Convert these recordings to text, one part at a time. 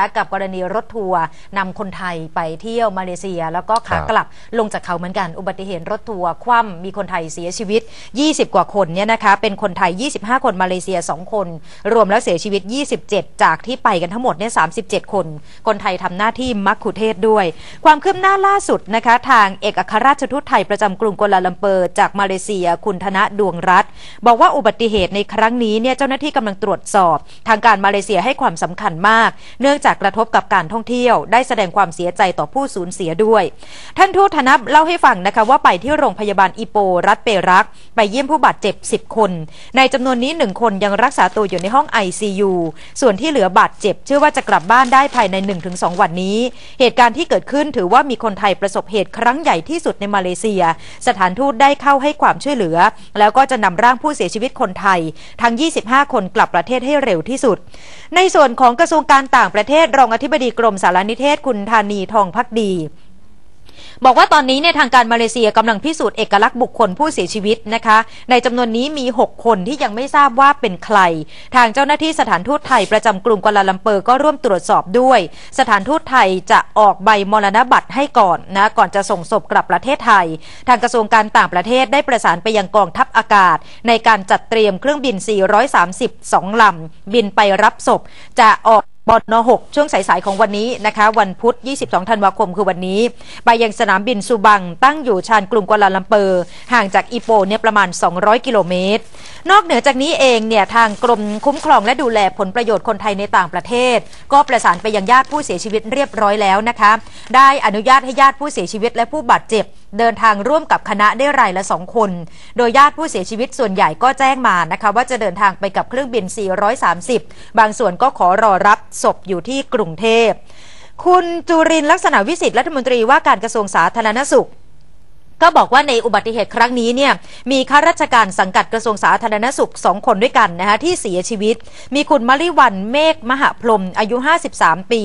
กับกรณีรถทัวร์นำคนไทยไปเที่ยวมาเลเซีย แล้วก็ขากลับลงจากเขาเหมือนกัน อุบัติเหตุรถทัวร์คว่ำมีคนไทยเสียชีวิต 20 กว่าคนเนี่ยนะคะเป็นคนไทย 25 คนมาเลเซีย 2 คน รวมแล้วเสียชีวิต 27 จากที่ไปกันทั้งหมดเนี่ย37 คน คนไทยทำหน้าที่มักคุเทศด้วย ความคืบหน้าล่าสุดนะคะ ทางเอกอัครราชทูตไทยประจำกรุงกัวลาลัมเปอร์จากมาเลเซีย คุณธนะดวงรัตน์บอกว่าอุบัติเหตุในครั้งนี้เนี่ยเจ้าหน้าที่กำลังตรวจสอบ ทางการมาเลเซียให้ความสำคัญมาก เนื่องจากกระทบกับการท่องเที่ยว ได้แสดงความเสียใจต่อผู้สูญเสียด้วย ท่านทูตธนับเล่าให้ฟังนะคะว่าไปที่โรงพยาบาลอีโป รัฐเปรัก ไปเยี่ยมผู้บาดเจ็บ 10 คน ในจำนวนนี้ 1 คนยังรักษาตัวอยู่ในห้อง ICU ส่วนที่เหลือบาดเจ็บเชื่อว่าจะกลับบ้านได้ภายใน 1-2 วันนี้ เหตุการณ์ที่เกิดขึ้นถือว่ามีคนไทยประสบเหตุครั้งใหญ่ที่สุดในมาเลเซีย สถานทูตได้เข้าให้ความช่วยเหลือ แล้วก็จะนำร่างผู้เสียชีวิตคนไทย ทั้ง 25 คนกลับประเทศให้เร็วที่สุด ในส่วนของกระทรวงการต่างประเทศรองอธิบดีกรมสารนิเทศคุณธานีทองพักดีบอกว่าตอนนี้เนี่ยทางการมาเลเซียกำลังพิสูจน์เอกลักษณ์บุคคลผู้เสียชีวิตนะคะ ในจำนวนนี้มี 6 คนที่ยังไม่ทราบว่าเป็นใคร ทางเจ้าหน้าที่สถานทูตไทยประจำกรุงกัวลาลัมเปอร์ก็ร่วมตรวจสอบด้วย สถานทูตไทยจะออกใบมรณบัตรให้ก่อนนะก่อนจะส่งศพกลับประเทศไทย ทางกระทรวงการต่างประเทศได้ประสานไปยังกองทัพอากาศ ในการจัดเตรียมเครื่องบิน 432 ลำบินไปรับศพ จะออก บน6ช่วงสายๆของวันนี้นะคะ วันพุธ 22 ธันวาคมคือวันนี้ ไปยังสนามบินซูบัง ตั้งอยู่ชานกรุงกัวลาลัมเปอร์ ห่างจากอีโปเนี่ยประมาณ 200 กิโลเมตร นอกเหนือจากนี้เองเนี่ยทางกรมคุ้มครองและดูแลผลประโยชน์คนไทยในต่างประเทศ ก็ประสานไปยังญาติผู้เสียชีวิตเรียบร้อยแล้วนะคะ ได้อนุญาตให้ญาติผู้เสียชีวิตและผู้บาดเจ็บ เดินทางร่วมกับคณะได้รายละสองคน โดยญาติผู้เสียชีวิตส่วนใหญ่ก็แจ้งมานะคะว่าจะเดินทางไปกับเครื่องบิน 430 บางส่วนก็ขอรอรับศพอยู่ที่กรุงเทพ คุณจุรินลักษณะวิสิทธิ์รัฐมนตรีว่าการกระทรวงสาธารณสุข ก็บอกว่าในอุบัติเหตุครั้งนี้เนี่ยมีข้าราชการสังกัดกระทรวงสาธารณสุข 2 คนด้วยกันนะคะที่เสียชีวิต มีคุณมริวันเมฆมหพรมอายุ 53 ปี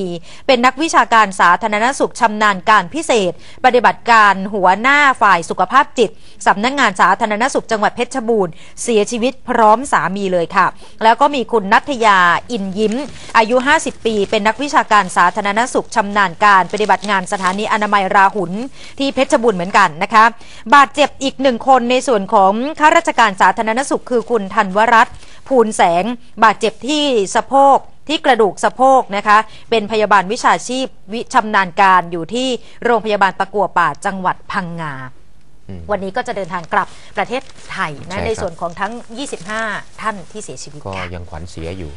เป็นนักวิชาการสาธารณสุขชำนาญการพิเศษ ปฏิบัติการหัวหน้าฝ่ายสุขภาพจิตสำนักงงานสาธารณสุขจังหวัดเพชรบูรณ์เสียชีวิตพร้อมสามีเลยค่ะ แล้วก็มีคุณนัทยาอินยิ้ม อายุ 50 ปี เป็นนักวิชาการสาธารณสุขชำนาญการ ปฏิบัติงานสถานีอนามัยราหุนที่เพชรบูรณ์เหมือนกันนะคะบาดเจ็บอีกหนึ่งคนในส่วนของข้าราชการสาธารณสุขคือคุณธันวรัตน์ภูลแสง บาดเจ็บที่สะโพกที่กระดูกสะโพกนะคะ เป็นพยาบาลวิชาชีพวิชำนาญการอยู่ที่โรงพยาบาลตะกัวป่าจังหวัดพังงาวันนี้ก็จะเดินทางกลับประเทศไทยนะในส่วนของทั้ง 25 ท่านที่เสียชีวิตก็ค่ะยังขวัญเสียอยู่